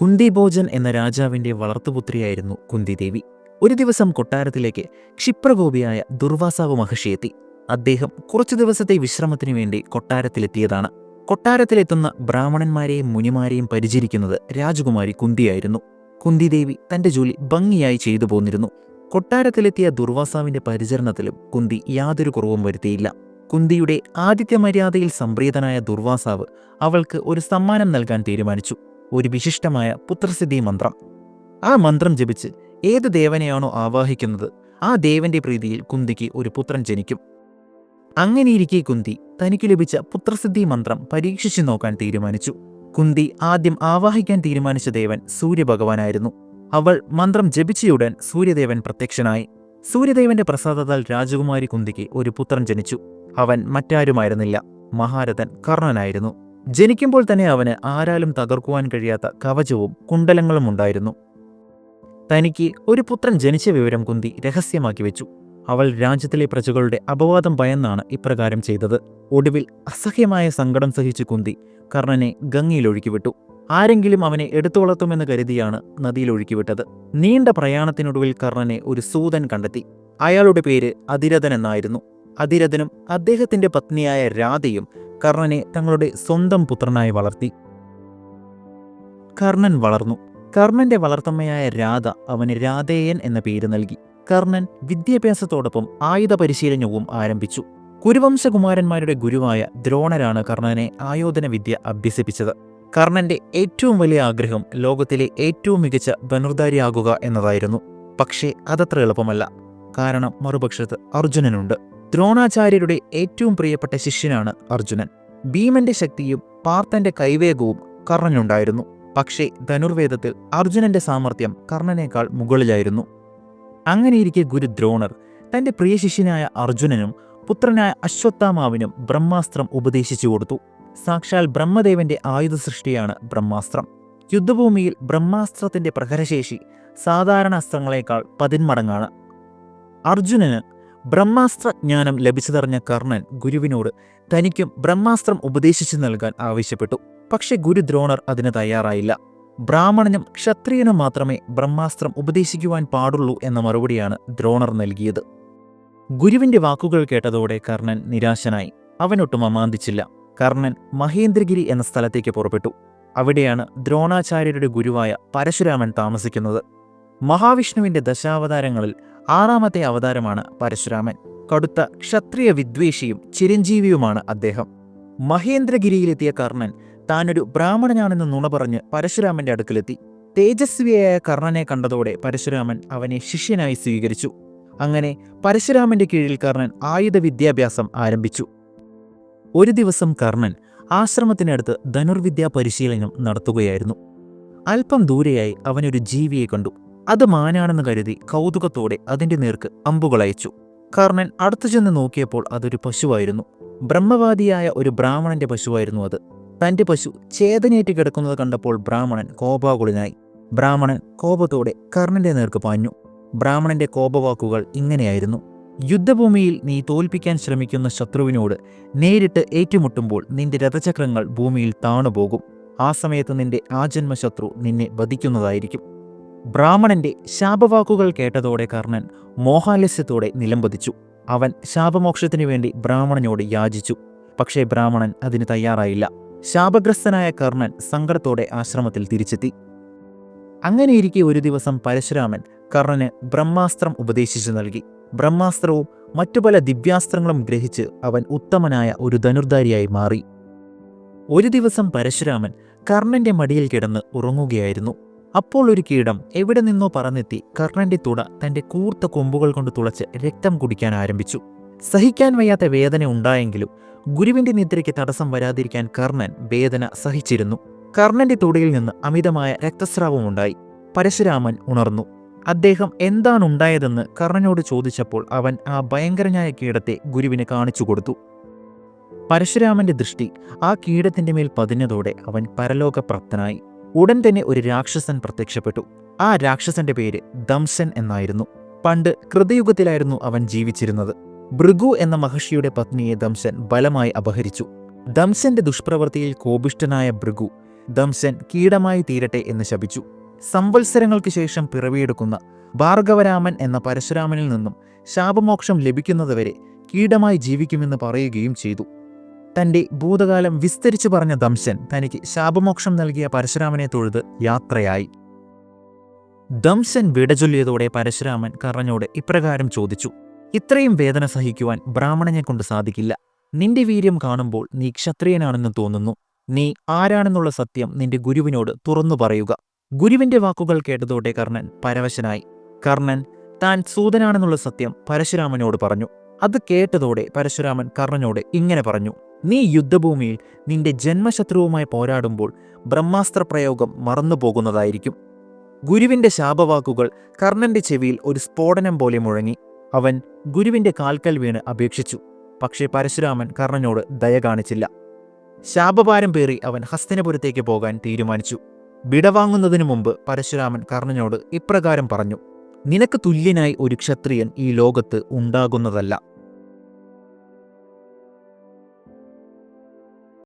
കുന്തിഭോജൻ എന്ന രാജാവിന്റെ വളർത്തുപുത്രിയായിരുന്നു കുന്തിദേവി. ഒരു ദിവസം കൊട്ടാരത്തിലേക്ക് ക്ഷിപ്രകോപിയായ ദുർവാസാവ് മഹർഷി എത്തി. അദ്ദേഹം കുറച്ചു ദിവസത്തെ വിശ്രമത്തിനു വേണ്ടി കൊട്ടാരത്തിലെത്തിയതാണ്. കൊട്ടാരത്തിലെത്തുന്ന ബ്രാഹ്മണന്മാരെയും മുനിമാരെയും പരിചരിക്കുന്നത് രാജകുമാരി കുന്തിയായിരുന്നു. കുന്തിദേവി തന്റെ ജോലി ഭംഗിയായി ചെയ്തു പോന്നിരുന്നു. കൊട്ടാരത്തിലെത്തിയ ദുർവാസാവിന്റെ പരിചരണത്തിലും കുന്തി യാതൊരു കുറവും വരുത്തിയില്ല. കുന്തിയുടെ ആദിത്യ മര്യാദയിൽ സംപ്രീതനായ ദുർവാസാവ് അവൾക്ക് ഒരു സമ്മാനം നൽകാൻ തീരുമാനിച്ചു. ഒരു വിശിഷ്ടമായ പുത്രസിദ്ധി മന്ത്രം. ആ മന്ത്രം ജപിച്ച് ഏത് ദേവനെയാണോ ആവാഹിക്കുന്നത് ആ ദേവന്റെ പ്രീതിയിൽ കുന്തിക്ക് ഒരു പുത്രൻ ജനിക്കും. അങ്ങനെയിരിക്കെ കുന്തി തനിക്ക് ലഭിച്ച പുത്രസിദ്ധി മന്ത്രം പരീക്ഷിച്ചു നോക്കാൻ തീരുമാനിച്ചു. കുന്തി ആദ്യം ആവാഹിക്കാൻ തീരുമാനിച്ച ദേവൻ സൂര്യഭഗവാനായിരുന്നു. അവൾ മന്ത്രം ജപിച്ചയുടൻ സൂര്യദേവൻ പ്രത്യക്ഷനായി. സൂര്യദേവന്റെ പ്രസാദത്താൽ രാജകുമാരി കുന്തിക്ക് ഒരു പുത്രൻ ജനിച്ചു. അവൻ മറ്റാരുമായിരുന്നില്ല. മഹാരഥൻ കർണനായിരുന്നു. ജനിക്കുമ്പോൾ തന്നെ അവന് ആരാലും തകർക്കുവാൻ കഴിയാത്ത കവചവും കുണ്ടലങ്ങളും ഉണ്ടായിരുന്നു. തനിക്ക് ഒരു പുത്രൻ ജനിച്ച വിവരം കുന്തി രഹസ്യമാക്കി വെച്ചു. അവൾ രാജ്യത്തിലെ പ്രജകളുടെ അപവാദം ഭയന്നാണ് ഇപ്രകാരം ചെയ്തത്. ഒടുവിൽ അസഹ്യമായ സങ്കടം സഹിച്ചു കുന്തി കർണനെ ഗംഗയിൽ ഒഴുക്കിവിട്ടു ആരെങ്കിലും അവനെ എടുത്തു വളർത്തുമെന്ന് കരുതിയാണ് നദിയിൽ ഒഴുക്കിവിട്ടത് നീണ്ട പ്രയാണത്തിനൊടുവിൽ കർണനെ ഒരു സൂതൻ കണ്ടെത്തി. അയാളുടെ പേര് അതിരഥൻ എന്നായിരുന്നു. അതിരഥനും അദ്ദേഹത്തിന്റെ പത്നിയായ രാധയും കർണനെ തങ്ങളുടെ സ്വന്തം പുത്രനായി വളർത്തി. കർണൻ വളർന്നു. കർണന്റെ വളർത്തമ്മയായ രാധ അവന് രാധേയൻ എന്ന പേര് നൽകി. കർണൻ വിദ്യാഭ്യാസത്തോടൊപ്പം ആയുധ പരിശീലനവും ആരംഭിച്ചു. കുരുവംശകുമാരന്മാരുടെ ഗുരുവായ ദ്രോണരാണ് കർണനെ ആയോധന വിദ്യ അഭ്യസിപ്പിച്ചത്. കർണന്റെ ഏറ്റവും വലിയ ആഗ്രഹം ലോകത്തിലെ ഏറ്റവും മികച്ച ധനുർധാരിയാകുക എന്നതായിരുന്നു. പക്ഷേ അതത്ര എളുപ്പമല്ല. കാരണം മറുപക്ഷത്ത് അർജുനനുണ്ട്. ദ്രോണാചാര്യരുടെ ഏറ്റവും പ്രിയപ്പെട്ട ശിഷ്യനാണ് അർജുനൻ. ഭീമന്റെ ശക്തിയും പാർത്ഥന്റെ കൈവേഗവും കർണനുണ്ടായിരുന്നു പക്ഷേ ധനുർവേദത്തിൽ അർജുനന്റെ സാമർഥ്യം കർണനേക്കാൾ മുകളിലായിരുന്നു. അങ്ങനെയിരിക്കെ ഗുരു ദ്രോണർ തന്റെ പ്രിയ ശിഷ്യനായ അർജുനനും പുത്രനായ അശ്വത്ഥാമാവിനും ബ്രഹ്മാസ്ത്രം ഉപദേശിച്ചു കൊടുത്തു. സാക്ഷാൽ ബ്രഹ്മദേവന്റെ ആയുധ സൃഷ്ടിയാണ് ബ്രഹ്മാസ്ത്രം. യുദ്ധഭൂമിയിൽ ബ്രഹ്മാസ്ത്രത്തിന്റെ പ്രഹരശേഷി സാധാരണ അസ്ത്രങ്ങളെക്കാൾ പതിന്മടങ്ങാണ്. അർജുനന് ബ്രഹ്മാസ്ത്ര ജ്ഞാനം ലഭിച്ചതറിഞ്ഞ കർണൻ ഗുരുവിനോട് തനിക്കും ബ്രഹ്മാസ്ത്രം ഉപദേശിച്ചു നൽകാൻ ആവശ്യപ്പെട്ടു. പക്ഷെ ഗുരു ദ്രോണർ അതിന് തയ്യാറായില്ല. ബ്രാഹ്മണനും ക്ഷത്രിയനും മാത്രമേ ബ്രഹ്മാസ്ത്രം ഉപദേശിക്കുവാൻ പാടുള്ളൂ എന്ന മറുപടിയാണ് ദ്രോണർ നൽകിയത്. ഗുരുവിന്റെ വാക്കുകൾ കേട്ടതോടെ കർണൻ നിരാശനായി. അവനൊട്ടും അമാന്തിച്ചില്ല. കർണൻ മഹേന്ദ്രഗിരി എന്ന സ്ഥലത്തേക്ക് പുറപ്പെട്ടു. അവിടെയാണ് ദ്രോണാചാര്യരുടെ ഗുരുവായ പരശുരാമൻ താമസിക്കുന്നത്. മഹാവിഷ്ണുവിന്റെ ദശാവതാരങ്ങളിൽ ആറാമത്തെ അവതാരമാണ് പരശുരാമൻ. കടുത്ത ക്ഷത്രിയ വിദ്വേഷിയും ചിരഞ്ജീവിയുമാണ് അദ്ദേഹം. മഹേന്ദ്രഗിരിയിലെത്തിയ കർണൻ താനൊരു ബ്രാഹ്മണനാണെന്ന് നുണ പറഞ്ഞ് പരശുരാമന്റെ അടുക്കലെത്തി. തേജസ്വിയായ കർണനെ കണ്ടതോടെ പരശുരാമൻ അവനെ ശിഷ്യനായി സ്വീകരിച്ചു. അങ്ങനെ പരശുരാമന്റെ കീഴിൽ കർണൻ ആയുധ വിദ്യാഭ്യാസം ആരംഭിച്ചു. ഒരു ദിവസം കർണൻ ആശ്രമത്തിനടുത്ത് ധനുർവിദ്യാ പരിശീലനം നടത്തുകയായിരുന്നു. അല്പം ദൂരെയായി അവനൊരു ജീവിയെ കണ്ടു. അത് മാനാണെന്ന് കരുതി കൗതുകത്തോടെ അതിന്റെ നേർക്ക് അമ്പുകളയച്ചു കർണൻ അടുത്തു ചെന്ന് നോക്കിയപ്പോൾ അതൊരു പശുവായിരുന്നു. ബ്രഹ്മവാദിയായ ഒരു ബ്രാഹ്മണന്റെ പശുവായിരുന്നു അത്. തന്റെ പശു ചേതനേറ്റ് കിടക്കുന്നത് കണ്ടപ്പോൾ ബ്രാഹ്മണൻ കോപാകുലനായി. ബ്രാഹ്മണൻ കോപത്തോടെ കർണന്റെ നേർക്ക് പാഞ്ഞു. ബ്രാഹ്മണന്റെ കോപവാക്കുകൾ ഇങ്ങനെയായിരുന്നു. യുദ്ധഭൂമിയിൽ നീ തോൽപ്പിക്കാൻ ശ്രമിക്കുന്ന ശത്രുവിനോട് നേരിട്ട് ഏറ്റുമുട്ടുമ്പോൾ നിന്റെ രഥചക്രങ്ങൾ ഭൂമിയിൽ താണുപോകും. ആ സമയത്ത് നിന്റെ ആജന്മ ശത്രു നിന്നെ വധിക്കുന്നതായിരിക്കും. ബ്രാഹ്മണന്റെ ശാപവാക്കുകൾ കേട്ടതോടെ കർണൻ മോഹാലസ്യത്തോടെ നിലംപതിച്ചു. അവൻ ശാപമോക്ഷത്തിനു വേണ്ടി ബ്രാഹ്മണനോട് യാചിച്ചു. പക്ഷേ ബ്രാഹ്മണൻ അതിന് തയ്യാറായില്ല. ശാപഗ്രസ്തനായ കർണൻ സങ്കടത്തോടെ ആശ്രമത്തിൽ തിരിച്ചെത്തി. അങ്ങനെയിരിക്കെ ഒരു ദിവസം പരശുരാമൻ കർണന് ബ്രഹ്മാസ്ത്രം ഉപദേശിച്ചു നൽകി. ബ്രഹ്മാസ്ത്രവും മറ്റു പല ദിവ്യാസ്ത്രങ്ങളും ഗ്രഹിച്ച് അവൻ ഉത്തമനായ ഒരു ധനുർധാരിയായി മാറി. ഒരു ദിവസം പരശുരാമൻ കർണന്റെ മടിയിൽ കിടന്ന് ഉറങ്ങുകയായിരുന്നു. അപ്പോൾ ഒരു കീടം എവിടെ നിന്നോ പറന്നെത്തി കർണന്റെ തുട തന്റെ കൂർത്ത കൊമ്പുകൾ കൊണ്ട് തുളച്ച് രക്തം കുടിക്കാൻ ആരംഭിച്ചു. സഹിക്കാൻ വയ്യാത്ത വേദന ഉണ്ടായെങ്കിലും ഗുരുവിന്റെ നിദ്രയ്ക്ക് തടസ്സം വരാതിരിക്കാൻ കർണൻ വേദന സഹിച്ചിരുന്നു. കർണന്റെ തുടയിൽ നിന്ന് അമിതമായ രക്തസ്രാവമുണ്ടായി പരശുരാമൻ ഉണർന്നു. അദ്ദേഹം എന്താണ് ഉണ്ടായതെന്ന് കർണനോട് ചോദിച്ചപ്പോൾ അവൻ ആ ഭയങ്കരനായ കീടത്തെ ഗുരുവിന് കാണിച്ചു കൊടുത്തു. പരശുരാമന്റെ ദൃഷ്ടി ആ കീടത്തിന്റെ മേൽ പതിഞ്ഞതോടെ അവൻ പരലോകപ്രാപ്തനായി. ഉടൻ തന്നെ ഒരു രാക്ഷസൻ പ്രത്യക്ഷപ്പെട്ടു. ആ രാക്ഷസന്റെ പേര് ദംസൻ എന്നായിരുന്നു. പണ്ട് കൃതയുഗത്തിലായിരുന്നു അവൻ ജീവിച്ചിരുന്നത്. ഭൃഗു എന്ന മഹർഷിയുടെ പത്നിയെ ദംസൻ ബലമായി അപഹരിച്ചു. ദംസന്റെ ദുഷ്പ്രവൃത്തിയിൽ കോപിഷ്ഠനായ ഭൃഗു ദംസൻ കീടമായി തീരട്ടെ എന്ന് ശപിച്ചു. സംവത്സരങ്ങൾക്ക് ശേഷം പിറവിയെടുക്കുന്ന ഭാർഗവരാമൻ എന്ന പരശുരാമനിൽ നിന്നും ശാപമോക്ഷം ലഭിക്കുന്നതുവരെ കീടമായി ജീവിക്കുമെന്ന് പറയുകയും ചെയ്തു. തന്റെ ഭൂതകാലം വിസ്തരിച്ചു പറഞ്ഞ ദംശൻ തനിക്ക് ശാപമോക്ഷം നൽകിയ പരശുരാമനെ തൊഴുത് യാത്രയായി. ദംശൻ വിടചൊല്ലിയതോടെ പരശുരാമൻ കർണനോട് ഇപ്രകാരം ചോദിച്ചു ഇത്രയും വേദന സഹിക്കുവാൻ ബ്രാഹ്മണനെ കൊണ്ട് സാധിക്കില്ല. നിന്റെ വീര്യം കാണുമ്പോൾ നീ ക്ഷത്രിയനാണെന്ന് തോന്നുന്നു. നീ ആരാണെന്നുള്ള സത്യം നിന്റെ ഗുരുവിനോട് തുറന്നു പറയുക. ഗുരുവിന്റെ വാക്കുകൾ കേട്ടതോടെ കർണൻ പരവശനായി. കർണൻ താൻ സൂതനാണെന്നുള്ള സത്യം പരശുരാമനോട് പറഞ്ഞു. അത് കേട്ടതോടെ പരശുരാമൻ കർണനോട് ഇങ്ങനെ പറഞ്ഞു നീ യുദ്ധഭൂമിയിൽ നിന്റെ ജന്മശത്രുവുമായി പോരാടുമ്പോൾ ബ്രഹ്മാസ്ത്ര പ്രയോഗം മറന്നുപോകുന്നതായിരിക്കും. ഗുരുവിന്റെ ശാപവാക്കുകൾ കർണന്റെ ചെവിയിൽ ഒരു സ്ഫോടനം പോലെ മുഴങ്ങി. അവൻ ഗുരുവിന്റെ കാൽക്കൽ വീണ് അപേക്ഷിച്ചു. പക്ഷേ പരശുരാമൻ കർണനോട് ദയ കാണിച്ചില്ല. ശാപഭാരം പേറി അവൻ ഹസ്തിനപുരത്തേക്ക് പോകാൻ തീരുമാനിച്ചു. വിടവാങ്ങുന്നതിനു മുമ്പ് പരശുരാമൻ കർണനോട് ഇപ്രകാരം പറഞ്ഞു. നിനക്ക് തുല്യനായി ഒരു ക്ഷത്രിയൻ ഈ ലോകത്ത് ഉണ്ടാകുന്നതല്ല.